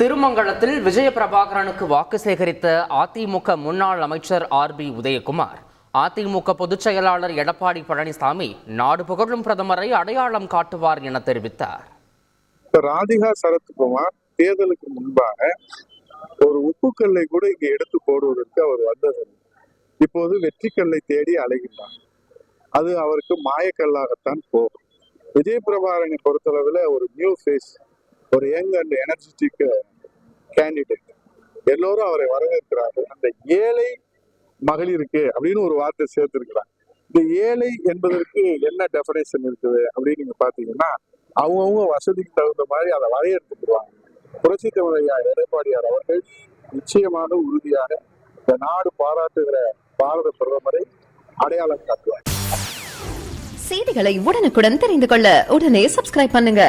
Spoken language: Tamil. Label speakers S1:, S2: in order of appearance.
S1: திருமங்கலத்தில் விஜய பிரபாகரனுக்கு வாக்கு சேகரித்த அதிமுக முன்னாள் அமைச்சர் ஆர் பி உதயகுமார். அதிமுக பொதுச் செயலாளர் எடப்பாடி பழனிசாமி நாடு புகழும் பிரதமரை அடையாளம் காட்டுவார் என தெரிவித்தார்.
S2: ராதிகா சரத்குமார் தேர்தலுக்கு முன்பாக ஒரு உப்புக்கல்லை கூட இங்க எடுத்து போடுவதற்கு அவர் வந்தது இப்போது வெற்றிக்கல்லை தேடி அலைகின்றார். அது அவருக்கு மாயக்கல்லாகத்தான் போகும். விஜய பிரபாகரனை பொறுத்தளவுல ஒரு நியூ ஃபேஸ் ஒரு யங் அண்ட் எனர்ஜெட்டிக் கேண்டிடேட் எல்லோரும் அவரை வரவேற்கிறார்கள். அந்த ஏழை மகளிருக்கு அப்படின்னு ஒரு வார்த்தை சேர்த்திருக்கிறாங்க. இந்த ஏழை என்பதற்கு என்ன டெஃபரேஷன் இருக்குது அப்படின்னு நீங்க பாத்தீங்கன்னா அவங்கவுங்க வசதிக்கு தகுந்த மாதிரி அதை வரையறுத்துக்குவாங்க புரட்சி தமிழையா எடப்பாடியார் அவர்கள் நிச்சயமான உறுதியாக இந்த நாடு பாராட்டுகிற பாரத பிரதமரை அடையாளம் காட்டுவார்.
S3: செய்திகளை உடனுக்குடன் தெரிந்து கொள்ள உடனே சப்ஸ்கிரைப் பண்ணுங்க.